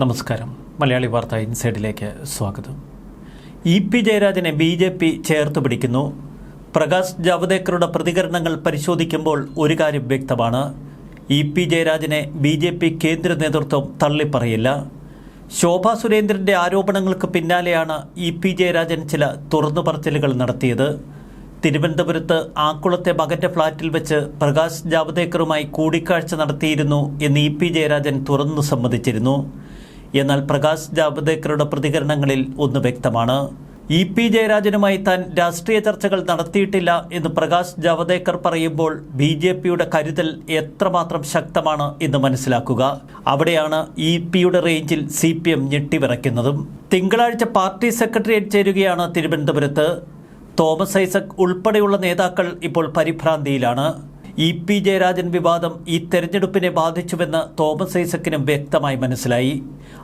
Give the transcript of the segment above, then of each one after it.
നമസ്കാരം. മലയാളി വാർത്ത ഇൻസൈഡിലേക്ക് സ്വാഗതം. ഇ പി ജയരാജനെ ബി ജെ പി ചേർത്ത് പിടിക്കുന്നു. പ്രകാശ് ജാവദേക്കറുടെ പ്രതികരണങ്ങൾ പരിശോധിക്കുമ്പോൾ ഒരു കാര്യം വ്യക്തമാണ്. ഇ പി ജയരാജനെ ബി ജെ പി കേന്ദ്ര നേതൃത്വം തള്ളിപ്പറയില്ല. ശോഭാ സുരേന്ദ്രന്റെ ആരോപണങ്ങൾക്ക് പിന്നാലെയാണ് ഇ പി ജയരാജൻ ചില തുറന്നു പറച്ചിലുകൾ നടത്തിയത്. തിരുവനന്തപുരത്ത് ആക്കുളത്തെ മകന്റെ ഫ്ളാറ്റിൽ വെച്ച് പ്രകാശ് ജാവദേക്കറുമായി കൂടിക്കാഴ്ച നടത്തിയിരുന്നു എന്ന് ഇ പി ജയരാജൻ തുറന്നു സമ്മതിച്ചിരുന്നു. എന്നാൽ പ്രകാശ് ജാവദേക്കറുടെ പ്രതികരണങ്ങളിൽ ഒന്ന് വ്യക്തമാണ്. ഇ പി ജയരാജനുമായി താൻ രാഷ്ട്രീയ ചർച്ചകൾ നടത്തിയിട്ടില്ല എന്ന് പ്രകാശ് ജാവദേക്കർ പറയുമ്പോൾ ബി ജെ പിയുടെ കരുതൽ എത്രമാത്രം ശക്തമാണ് എന്ന് മനസ്സിലാക്കുക. അവിടെയാണ് ഇ പിയുടെ റേഞ്ചിൽ സി പി എം ഞെട്ടിവിറയ്ക്കുന്നതും തിങ്കളാഴ്ച പാർട്ടി സെക്രട്ടേറിയറ്റ് ചേരുകയാണ് തിരുവനന്തപുരത്ത്. തോമസ് ഐസക് ഉൾപ്പെടെയുള്ള നേതാക്കൾ ഇപ്പോൾ പരിഭ്രാന്തിയിലാണ്. ഇ പി ജയരാജൻ വിവാദം ഈ തെരഞ്ഞെടുപ്പിനെ ബാധിച്ചുവെന്ന് തോമസ് ഐസക്കിനും വ്യക്തമായി മനസ്സിലായി.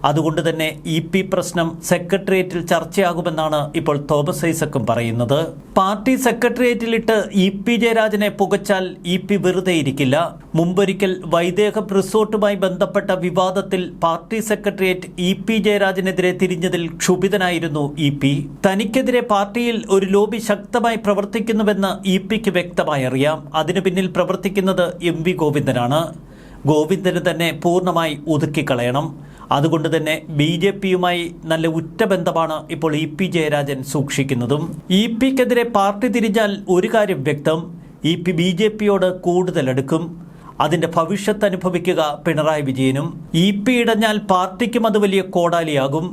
അതുകൊണ്ട് തന്നെ ഇ പി പ്രശ്നം സെക്രട്ടേറിയറ്റിൽ ചർച്ചയാകുമെന്നാണ് ഇപ്പോൾ തോമസ് ഐസക്കും പറയുന്നത്. പാർട്ടി സെക്രട്ടേറിയറ്റിലിട്ട് ഇ പി ജയരാജനെ പുകച്ചാൽ ഇ പി വെറുതെ ഇരിക്കില്ല. മുമ്പൊരിക്കൽ വൈദേഹം റിസോർട്ടുമായി ബന്ധപ്പെട്ട വിവാദത്തിൽ പാർട്ടി സെക്രട്ടേറിയറ്റ് ഇ പി ജയരാജനെതിരെ തിരിഞ്ഞതിൽ ക്ഷുഭിതനായിരുന്നു ഇ പി. തനിക്കെതിരെ പാർട്ടിയിൽ ഒരു ലോബി ശക്തമായി പ്രവർത്തിക്കുന്നുവെന്ന് ഇ പിക്ക് വ്യക്തമായി അറിയാം. അതിനു പിന്നിൽ പ്രവർത്തിക്കുന്നത് എം വി ഗോവിന്ദനാണ്. ഗോവിന്ദന് തന്നെ പൂർണമായി ഒതുക്കിക്കളയണം. അതുകൊണ്ട് തന്നെ ബി ജെ പിയുമായി നല്ല ഉറ്റ ബന്ധമാണ് ഇപ്പോൾ ഇ പി ജയരാജൻ സൂക്ഷിക്കുന്നതും. ഇ പിക്കെതിരെ പാർട്ടി തിരിഞ്ഞാൽ ഒരു കാര്യം വ്യക്തം. ഇ പി ബി ജെ പിയോട് കൂടുതൽ അതിന്റെ ഭവിഷ്യത്ത് അനുഭവിക്കുക പിണറായി വിജയനും. ഇ പി ഇടഞ്ഞാൽ പാർട്ടിക്കും അത് വലിയ കോടാലിയാകും.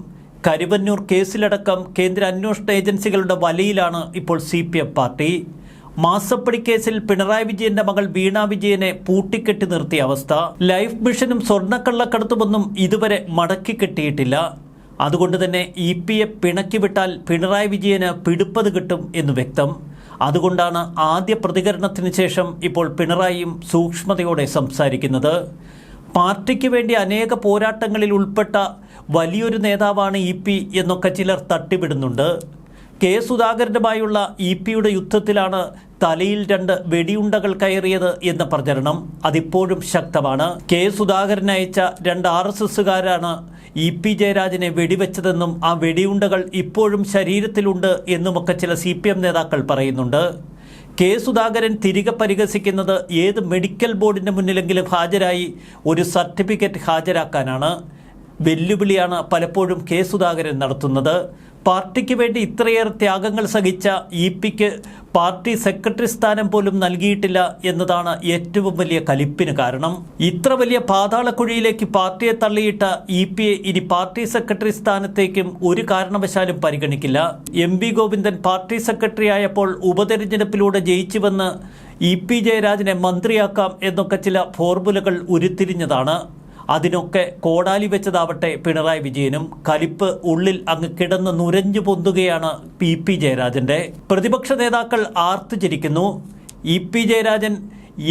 കരുവന്നൂർ കേസിലടക്കം കേന്ദ്ര അന്വേഷണ ഏജൻസികളുടെ വലയിലാണ് ഇപ്പോൾ സി പാർട്ടി. മാസപ്പടി കേസിൽ പിണറായി വിജയന്റെ മകൾ വീണ വിജയനെ പൂട്ടിക്കെട്ടി നിർത്തിയ അവസ്ഥ. ലൈഫ് മിഷനും സ്വർണക്കള്ളക്കടത്തുമൊന്നും ഇതുവരെ മടക്കി കെട്ടിയിട്ടില്ല. അതുകൊണ്ട് തന്നെ ഇ പിണക്കി വിട്ടാൽ പിണറായി വിജയന് പിടുപ്പത് കിട്ടും എന്ന് വ്യക്തം. അതുകൊണ്ടാണ് ആദ്യ പ്രതികരണത്തിന് ശേഷം ഇപ്പോൾ പിണറായിയും സൂക്ഷ്മതയോടെ സംസാരിക്കുന്നത്. പാർട്ടിക്ക് വേണ്ടി അനേക പോരാട്ടങ്ങളിൽ ഉൾപ്പെട്ട വലിയൊരു നേതാവാണ് ഇ പി എന്നൊക്കെ ചിലർ തട്ടിവിടുന്നുണ്ട്. കെ സുധാകരനുമായുള്ള ഇ പിയുടെ യുദ്ധത്തിലാണ് തലയിൽ രണ്ട് വെടിയുണ്ടകൾ കയറിയത് എന്ന പ്രചരണം അതിപ്പോഴും ശക്തമാണ്. കെ. സുധാകരൻ അയച്ച രണ്ട് ആർ എസ് എസുകാരാണ് ഇ പി ജയരാജനെ വെടിവെച്ചതെന്നും ആ വെടിയുണ്ടകൾ ഇപ്പോഴും ശരീരത്തിലുണ്ട് എന്നുമൊക്കെ ചില സി പി എം നേതാക്കൾ പറയുന്നുണ്ട്. കെ. സുധാകരൻ തിരികെ പരിഹസിക്കുന്നത് ഏത് മെഡിക്കൽ ബോർഡിന്റെ മുന്നിലെങ്കിലും ഹാജരായി ഒരു സർട്ടിഫിക്കറ്റ് ഹാജരാക്കാനാണ്. വെല്ലുവിളിയാണ് പലപ്പോഴും കെ. സുധാകരൻ നടത്തുന്നത്. പാർട്ടിക്ക് വേണ്ടി ഇത്രയേറെ ത്യാഗങ്ങൾ സഹിച്ച ഇ പിക്ക് പാർട്ടി സെക്രട്ടറി സ്ഥാനം പോലും നൽകിയിട്ടില്ല എന്നതാണ് ഏറ്റവും വലിയ കലിപ്പിന് കാരണം. ഇത്ര വലിയ പാതാളക്കുഴിയിലേക്ക് പാർട്ടിയെ തള്ളിയിട്ട ഇ പിയെ ഇനി പാർട്ടി സെക്രട്ടറി സ്ഥാനത്തേക്കും ഒരു കാരണവശാലും പരിഗണിക്കില്ല. M V Govindan party secretary ആയപ്പോൾ ഉപതെരഞ്ഞെടുപ്പിലൂടെ ജയിച്ചുവെന്ന് ഇ പി ജയരാജനെ മന്ത്രിയാക്കാം എന്നൊക്കെ ചില ഫോർമുലകൾ ഉരുത്തിരിഞ്ഞതാണ്. അതിനൊക്കെ കോടാലി വെച്ചതാവട്ടെ പിണറായി വിജയനും കലിപ്പ് ഉള്ളിൽ അങ്ങ് കിടന്ന് നുരഞ്ഞു പൊന്തുകയാണ് പി പി ജയരാജന്റെ. പ്രതിപക്ഷ നേതാക്കൾ ആർത്തുചരിക്കുന്നു E P Jayarajan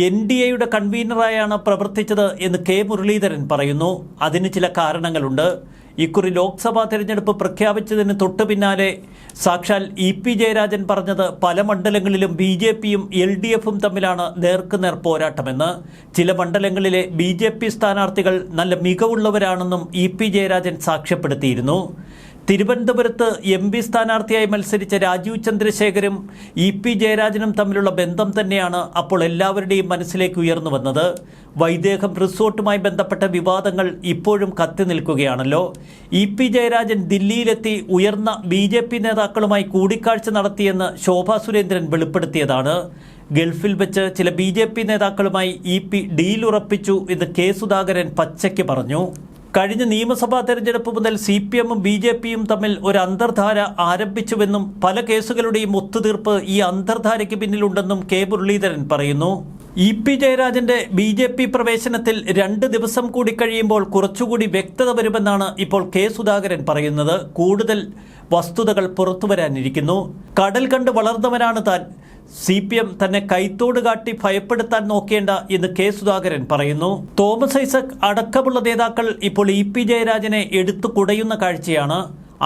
N D എയുടെ കൺവീനറായാണ് പ്രവർത്തിച്ചത് എന്ന് കെ മുരളീധരൻ പറയുന്നു. അതിന് ചില കാരണങ്ങളുണ്ട്. ഇക്കുറി ലോക്സഭാ തെരഞ്ഞെടുപ്പ് പ്രഖ്യാപിച്ചതിന് തൊട്ടു പിന്നാലെ സാക്ഷാൽ ഇ പി ജയരാജൻ പറഞ്ഞത് പല മണ്ഡലങ്ങളിലും ബി ജെ പിയും എൽ ഡി എഫും തമ്മിലാണ് നേർക്കുനേർ പോരാട്ടമെന്ന്. ചില മണ്ഡലങ്ങളിലെ ബി ജെ പി സ്ഥാനാർത്ഥികൾ നല്ല മികവുള്ളവരാണെന്നും ഇ പി ജയരാജൻ സാക്ഷ്യപ്പെടുത്തിയിരുന്നു. തിരുവനന്തപുരത്ത് എം പി സ്ഥാനാർത്ഥിയായി മത്സരിച്ച രാജീവ് ചന്ദ്രശേഖരും ഇ പി ജയരാജനും തമ്മിലുള്ള ബന്ധം തന്നെയാണ് അപ്പോൾ എല്ലാവരുടെയും മനസ്സിലേക്ക് ഉയർന്നു വന്നത്. വൈദേഹം റിസോർട്ടുമായി ബന്ധപ്പെട്ട വിവാദങ്ങൾ ഇപ്പോഴും കത്തി നിൽക്കുകയാണല്ലോ. ഇ പി ജയരാജൻ ദില്ലിയിലെത്തി ഉയർന്ന ബി ജെ പി നേതാക്കളുമായി കൂടിക്കാഴ്ച നടത്തിയെന്ന് ശോഭാ സുരേന്ദ്രൻ വെളിപ്പെടുത്തിയതാണ്. ഗൾഫിൽ വെച്ച് ചില ബി നേതാക്കളുമായി ഇ പി ഡീലുറപ്പിച്ചു എന്ന് കെ സുധാകരൻ പച്ചയ്ക്ക് പറഞ്ഞു. കഴിഞ്ഞ നിയമസഭാ തെരഞ്ഞെടുപ്പ് മുതൽ സി പി എമ്മും ബി ജെ പിയും തമ്മിൽ ഒരു അന്തർധാര ആരംഭിച്ചുവെന്നും പല കേസുകളുടെയും ഒത്തുതീർപ്പ് ഈ അന്തർധാരയ്ക്ക് പിന്നിലുണ്ടെന്നും കെ മുരളീധരൻ പറയുന്നു. ഇ പി ജയരാജന്റെ ബി ജെ പി പ്രവേശനത്തിൽ രണ്ട് ദിവസം കൂടി കഴിയുമ്പോൾ കുറച്ചുകൂടി വ്യക്തത വരുമെന്നാണ് ഇപ്പോൾ കെ സുധാകരൻ പറയുന്നത്. കൂടുതൽ വസ്തുതകൾ പുറത്തുവരാനിരിക്കുന്നു. കടൽ കണ്ട് വളർന്നവനാണ് താൻ. സി പി എം തന്നെ കൈത്തോട് കാട്ടി ഭയപ്പെടുത്താൻ നോക്കേണ്ട എന്ന് കെ സുധാകരൻ പറയുന്നു. തോമസ് ഐസക് അടക്കമുള്ള നേതാക്കൾ ഇപ്പോൾ ഇ പി ജയരാജനെ എടുത്തു കുടയുന്ന കാഴ്ചയാണ്.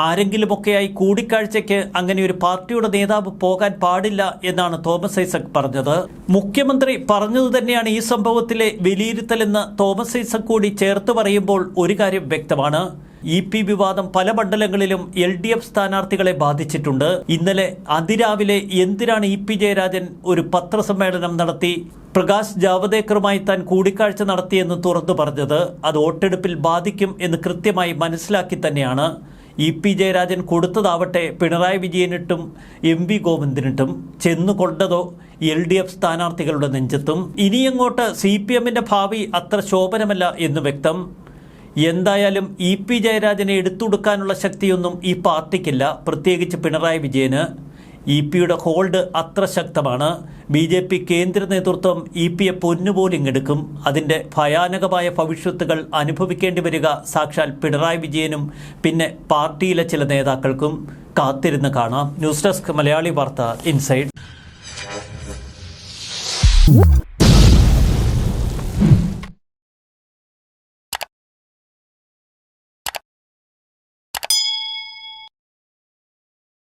ആരെങ്കിലുമൊക്കെയായി കൂടിക്കാഴ്ചയ്ക്ക് അങ്ങനെ ഒരു പാർട്ടിയുടെ നേതാവ് പോകാൻ പാടില്ല എന്നാണ് തോമസ് ഐസക് പറഞ്ഞത്. മുഖ്യമന്ത്രി പറഞ്ഞത് തന്നെയാണ് ഈ സംഭവത്തിലെ വിലയിരുത്തലെന്ന് തോമസ് ഐസക് കൂടി ചേർത്ത് പറയുമ്പോൾ ഒരു കാര്യം വ്യക്തമാണ്. ഇ പി വിവാദം പല മണ്ഡലങ്ങളിലും എൽ ഡി എഫ് സ്ഥാനാർത്ഥികളെ ബാധിച്ചിട്ടുണ്ട്. ഇന്നലെ അതിരാവിലെ എന്തിനാണ് ഇ പി ജയരാജൻ ഒരു പത്രസമ്മേളനം നടത്തി? പ്രകാശ് ജാവദേക്കറുമായി താൻ കൂടിക്കാഴ്ച നടത്തിയെന്ന് തുറന്നു പറഞ്ഞത് അത് വോട്ടെടുപ്പിൽ ബാധിക്കും എന്ന് കൃത്യമായി മനസ്സിലാക്കി തന്നെയാണ്. ഇ പി ജയരാജൻ കൊടുത്തതാവട്ടെ പിണറായി വിജയനിട്ടും എം വി ഗോവിന്ദനിട്ടും. ചെന്നു കൊണ്ടതോ എൽ ഡി എഫ് സ്ഥാനാർത്ഥികളുടെ നെഞ്ചത്തും. ഇനിയങ്ങോട്ട് സി പി എമ്മിന്റെ ഭാവി അത്ര ശോഭനമല്ല എന്ന് വ്യക്തം. എന്തായാലും ഇ പി ജയരാജനെ എടുത്തുകൊടുക്കാനുള്ള ശക്തിയൊന്നും ഈ പാർട്ടിക്കില്ല. പ്രത്യേകിച്ച് പിണറായി വിജയന് ഇ പിയുടെ ഹോൾഡ് അത്ര ശക്തമാണ്. ബി ജെ പി കേന്ദ്ര നേതൃത്വം ഇ പിയെ പൊന്നുപോലിങ്ങെടുക്കും. അതിന്റെ ഭയാനകമായ ഭവിഷ്യത്തുകൾ അനുഭവിക്കേണ്ടി വരിക സാക്ഷാൽ പിണറായി വിജയനും പിന്നെ പാർട്ടിയിലെ ചില നേതാക്കൾക്കും കാത്തിരുന്ന് കാണാം. ന്യൂസ് ഡെസ്ക് മലയാളി വാർത്ത ഇൻസൈഡ്.